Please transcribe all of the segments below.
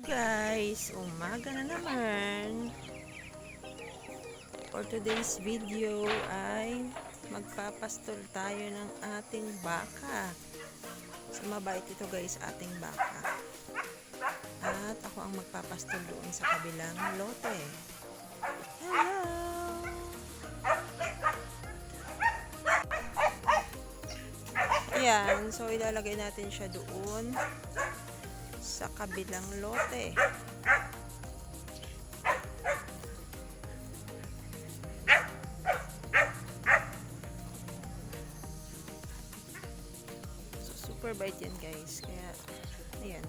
guys, umaga na naman. For today's video ay magpapastol tayo ng ating baka. So mabait ito guys, ating baka. At ako ang magpapastol doon sa kabilang lote. Hello! Ayan, so ilalagay natin siya doon sa kabilang lote. So, super bite yan guys. Kaya, ayan.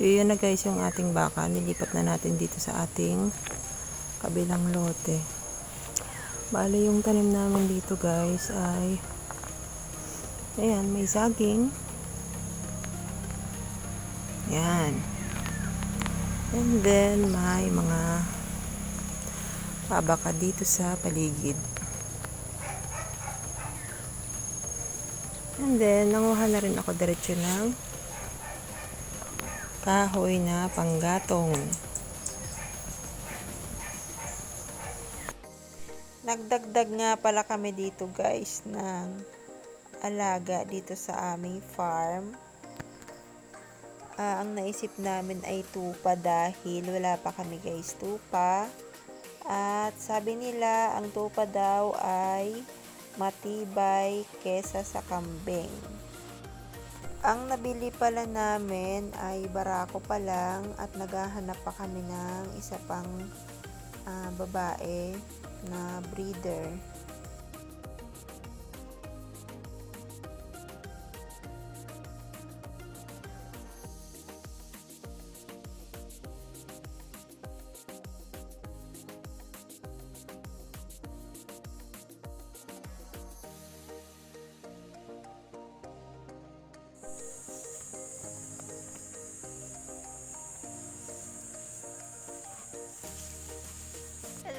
So, yun na guys yung ating baka. Nilipat na natin dito sa ating kabilang lote. Bale, yung tanim namin dito guys ay ayan, may saging. Ayan. And then, may mga pabaka dito sa paligid. And then, nanguha na rin ako diretso ng kahoy na panggatong. Nagdagdag nga pala kami dito guys ng alaga dito sa aming farm. Ah, ang naisip namin ay tupa dahil wala pa kami guys tupa. At sabi nila ang tupa daw ay matibay kesa sa kambing. Ang nabili pala namin ay barako pa lang at naghahanap pa kami ng isa pang ah, babae na breeder.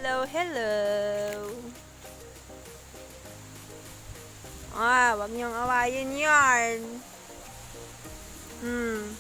Hello, hello. Ah, wag niyong awayin yarn. Hmm.